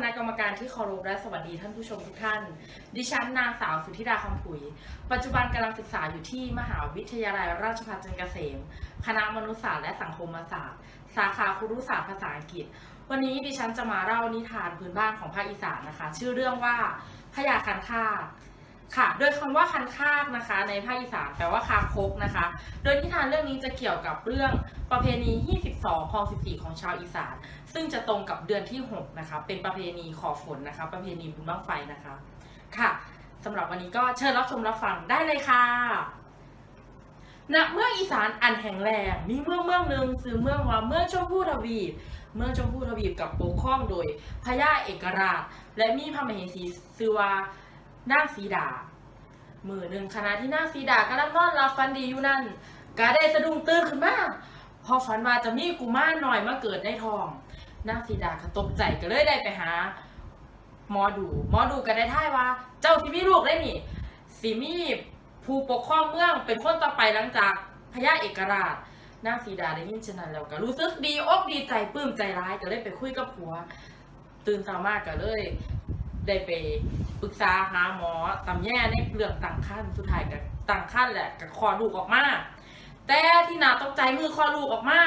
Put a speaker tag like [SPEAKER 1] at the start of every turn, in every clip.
[SPEAKER 1] คณะกรรมการที่เคารพและสวัสดีท่านผู้ชมทุกท่าน ดิฉันนางสาวสุธิดาคำผุย ปัจจุบันกำลังศึกษาอยู่ที่มหาวิทยาลัยราชภัฏจันทร์เกษม คณะมนุษยศาสตร์และสังคมศาสตร์ สาขาครุศาสตร์ภาษาอังกฤษ วันนี้ดิฉันจะมาเล่านิทานพื้นบ้านของภาคอีสานนะคะ ชื่อเรื่องว่าพยาคันคา ค่ะ โดยคำว่าคันคากนะคะ ในภาคอีสานแปลว่าคางคกนะคะ โดยนิทานเรื่องนี้จะเกี่ยวกับเรื่องประเพณี22คลอง14 ของชาวอีสาน ซึ่งจะตรงกับเดือนที่ 6 นะคะ เป็นประเพณีขอฝนนะคะ ประเพณีบุญบั้งไฟนะคะ ค่ะสำหรับวันนี้ก็เชิญรับชมรับฟังได้เลยค่ะณเมืองอีสานอันแห่งแรงมีเมืองเมืองหนึ่งซื้อเมืองว่าเมืองชมพูทวีป เมืองชมพูทวีปกับปกครองโดยพญาเอกราช และมีพระมเหสีซื้อว่านางสีดา มือหนึ่งขณะที่นางสีดากำลังนอนหลับฝันดีอยู่นั่นกาได้สะดุ้งตื่นขึ้นมาพอฝันว่าจะมีกุมารหน่อยมาเกิดในท้องนางสีดาก็ตกใจก็เลยได้ไปหาหมอดูหมอดูก็ได้ท่ายว่า เจ้าที่มีลูกได้นี่สีมีผู้ปกครองเมืองเป็นคนต่อไปหลังจากพญาเอกราชนางสีดาได้ยินเช่นนั้นแล้วก็รู้สึกดีอกดีใจปลื้มใจร้ายก็เลยไปคุยกับผัว ตื่นเช้ามากก็เลย ได้ไปปรึกษาหาหมอตำแย่ในเรื่องตั้งครรภ์สุดท้ายก็ตั้งครรภ์แหละก็คลอดลูกออกมา แต่ที่น่าตกใจมือคลอดลูกออกมา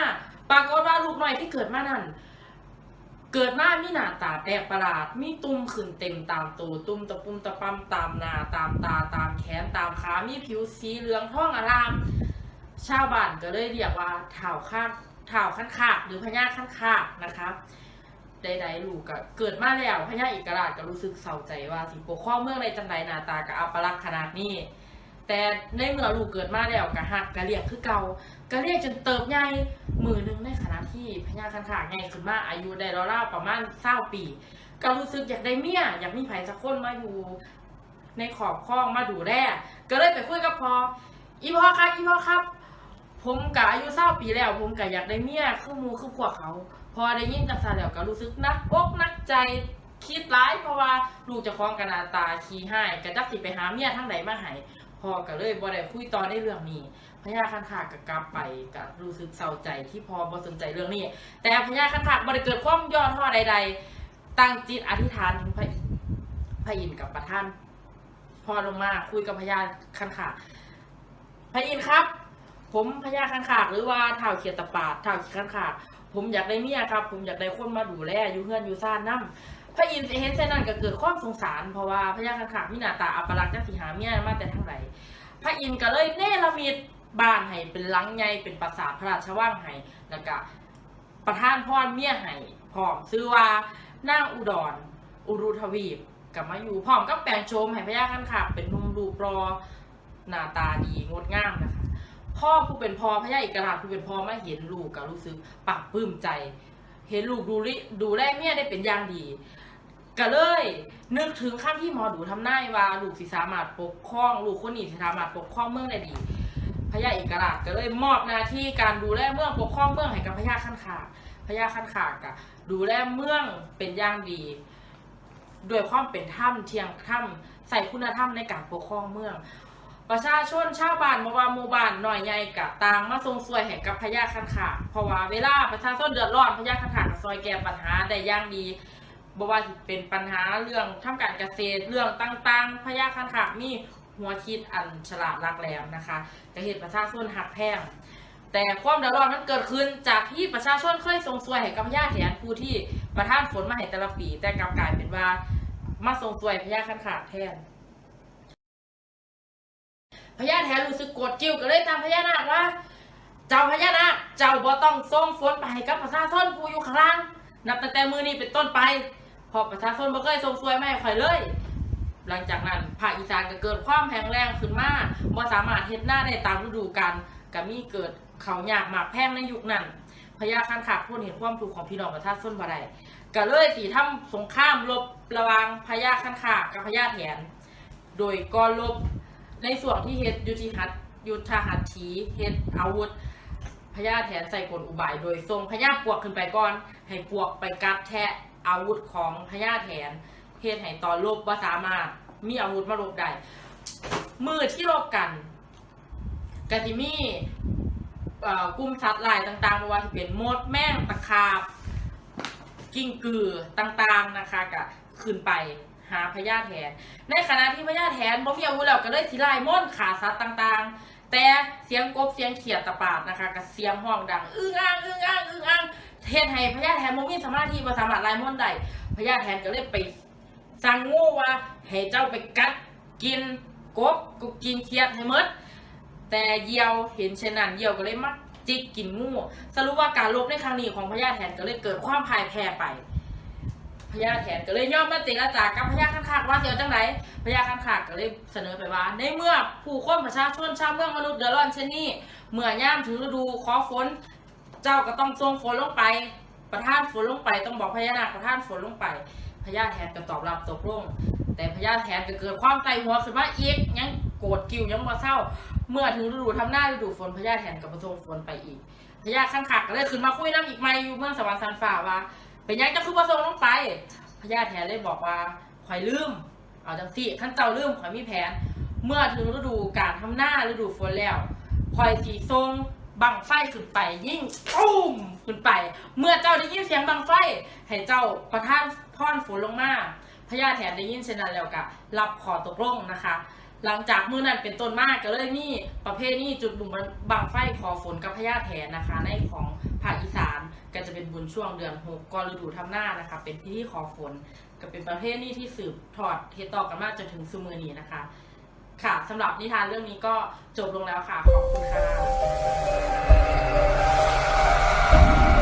[SPEAKER 1] ปรากฏว่าลูกน้อยที่เกิดมานั่นเกิดมามีหน้าตาแปลกประหลาด มีตุ่มขึ้นเต็มตามตัวตุ่มตะปุ่มตะปั๊มตามหน้าตามตาตามแขนตามขา มีผิวสีเหลืองทองอาราม ชาวบ้านก็เลยเรียกว่าเถ่าข้างเถ่าขั้นขาหรือพญาขั้นขานะคะ ใดๆลูกก็เกิดมาแล้วพญาเอกราชก็รู้สึกเศร้าใจว่าสิปกครองเมืองในจังใดหน้าตากับอัปลักษณ์ขนาดนี้ แต่ในเมื่อลูกเกิดมาแล้วก็หักก็เรียกคือเก่าก็เรียกจนเติบใหญ่มือหนึงในขณะที่พญาคันขากใหญ่ขึ้นมาอายุได้ราวๆประมาณเศร้าปี ก็รู้สึกอยากได้เมียอยากมีไผ่สักคนมาอยู่ในขอบครองมาดูแลก็เลยไปคุยกับพ่ออีพ่อครับอีพ่อครับ ผมกับอายุเศร้าปีแล้ว ผมก็อยากได้เมียคือมูคือพวกเขา พอได้ยินจังซาแล้วก็รู้สึกนักอกนักใจคิดร้ายเพราะว่าลูกจะคล้องกันนาตาขี้ให้กระจักสิไปหาเมียทั้งใดมาให้พอก็เลยบ่ได้คุยต่อในเรื่องนี้พญาคันขากก็กลับไปก็รู้สึกเศร้าใจที่พอบ่สนใจเรื่องนี้ แต่พญาคันขากบ่ได้เกิดความย่อท้อใด ๆ ตั้งจิตอธิษฐานถึงพระพระอินทร์กับประท่านพอลงมาคุยกับพญาคันขากพระอินทร์ครับ ผมพญาคันขากหรือว่าเท่าเขียดตะปาดเท่าเขียดคันขาก ผมอยากได้เมียครับ ผมอยากได้คนมาดูแลอยู่เฮือนอยู่ซ่านน้ำพระอินทร์เห็นเช่นนั้นก็เกิดความสงสาร เพราะว่าพญาคันขากมีหน้าตาอัปลักษณ์จักสิหาเมียมาแต่ทางไหนพระอินทร์ก็เลยเนรมิตบ้านให้เป็นหลังใหญ่เป็นปราสาทพระราชวังให้แล้วก็ประทานพรเมียให้พร้อมซื้อว่านางอุดรอุรุทวีปกลับมาอยู่พร้อมกับแปลงโฉมให้พญาคันขากเป็นหนุ่มรูปรอหน้าตาดีงดงามนะคะ พ่อผู้เป็นพ่อพญาเอกราชผู้เป็นพ่อมาเห็นลูกก็รู้สึกปักปลื้มใจ เห็นลูกดูลิดูแลเมียได้เป็นอย่างดีก็เลย นึกถึงคำที่หมอดูทำนายว่าลูกสิสามารถปกครอง ลูกคนนี้สิสามารถปกครองเมืองได้ดีพญาเอกราชก็เลยมอบหน้าที่การดูแลเมืองปกครองเมืองให้กับพญาขั้นขากพญาขั้นขากะดูแลเมืองเป็นอย่างดีด้วยความเป็นถ้ำเทียงถ้ำใส่คุณธรรมในการปกครองเมือง ประชาชนชาวบ้านบ่ว่าหมู่บ้านหน้อยใหญ่กะต่างมาส่งสวยให้กับพญาคันขาเพราะว่าเวลาประชาชนเดือดร้อนพญาคันขากก็ซอยแก้ปัญหาได้อย่างดีบ่ว่าสิเป็นปัญหาเรื่องทำการเกษตรเรื่องต่างๆพญาคันขามีหัวคิดอันฉลาดหลักแหลมนะคะก็เฮ็ดประชาชนหักแพงแต่ความเดือดร้อนนั้นเกิดขึ้นจากที่ประชาชนเคยส่งสวยให้กับพญาแถนผู้ที่ประทานฝนมาให้แต่ละปี แต่กลับกลายเป็นว่ามาส่งสวยพญาคันขาแทน พญาแทนรู้สึกโกรธกิ้วก็เลยตามพญานาคว่า เจ้าพญานาคเจ้าบ่ต้องส่งฝนไปให้กับประชาชนผู้อยู่ข้างล่าง นับตั้งแต่มือนี้เป็นต้นไปพอประชาชนบ่เคยส่งสวยไมาให้ข่อยเลย หลังจากนั้นภาคอีสานก็เกิดความแห้งแล้งขึ้นมาบ่สามารถเฮ็ดหน้าได้ตามฤดูกาลก็มีเกิดเขาวยากหมากแพงในยุคนั้นพญาคันขากพูดเห็นความทุกข์ของพี่น้องประชาชนบ่ได้ก็เลยสิทำสงครามรบระวางพญาคันขากกับพญาแถน โดยก่อนรบ ในส่วนที่เฮ็ดยุทธิหัตยุทธหัตถีเฮ็ดอาวุธพญาแถนใส่กลอุบายโดยทรงพญาปวกขึ้นไปก่อน ให้ปวกไปกัดแทะอาวุธของพญาแถนเฮ็ดให้ตอนรบว่าสามารถมีอาวุธมารบได้มือที่รบกันกติมีกลุ่มสัตว์ลายต่างๆไม่ว่าจะเป็นมดแม่งตะขาบกิ้งกือต่างๆนะคะก็ขึ้นไป หาพญาแทน ในขณะที่พญาแทนบ่มีอาวุธแล้วก็เลยสิไล่ม่อนขาสัตว์ต่างๆ แต่เสียงกบเสียงเขียดตะปาดนะคะกับเสียงห้องดังอึ้งอ่างอึ้งอ่างอึ้งอ่างเทศให้พญาแทนบ่มีสมาธิบ่สามารถไล่ม่อนได้พญาแทนก็เลยไปสั่งงูว่าให้เจ้าไปกัดกินกบก็กินเขียดให้หมดแต่เยี่ยวเห็นเช่นนั้นเยี่ยวก็เลยมักจิกกินงูสรุปว่าการลบในครั้งนี้ของพญาแทนก็เลยเกิดความพ่ายแพ้ไป พญาแทนก็เลยย่อมมาเจรจากับพญาคันคากว่าเสียวจังไรพญาคันคากก็เลยเสนอไปว่า ในเมื่อผู้คนประชาชนชาวเมืองมนุษย์เดือดร้อนเช่นนี้ เมื่อย่ามถึงฤดูขอฝน เจ้าก็ต้องส่งฝนลงไป ประทานฝนลงไป ต้องบอกพญานาคประทานฝนลงไป พญาแทนก็ตอบรับตกลง แต่พญาแทนก็เกิดความใจหัวขึ้นมาอีกยังโกรธกิ้วยังมาเศร้า เมื่อถึงฤดูทำหน้าฤดูฝนพญาแทนกับประทงฝนไปอีกพญาข้างขากก็เลยขึ้นมาคุยน้ำอีกไม่อยู่เมืองสวรรค์สันฝ่าว่า เป็นยังจะคือประทงลงไป พญาแทนเลยบอกว่าข่อยลืม เอาจังสิขั้นเจ้าลืมข่อยมีแผน เมื่อถึงฤดูการทำหน้าฤดูฝนแล้วข่อยสีทรงบังไฟขึ้นไปยิ่งตุ้มขึ้นไป เมื่อเจ้าได้ยินเสียงบังไฟ ให้เจ้าประทานพรฝนลงมาพญาแทนได้ยินเช่นนั้นแล้วก็รับขอตกลงนะคะ หลังจากมื้อนั้นเป็นต้นมากก็เลยมีประเภทนี้จุดบุ่มบังไฟขอฝนกับพญาแทนนะคะ ในของภาคอีสาน ก็จะเป็นบุญช่วงเดือนหกก่อนฤดูทำหน้านะคะ เป็นที่ขอฝนก็เป็นประเภทนี้ที่สืบทอดเทต่อกันมาจนถึงสมือนีนะคะ ค่ะสำหรับนิทานเรื่องนี้ก็จบลงแล้วค่ะ ขอบคุณค่ะ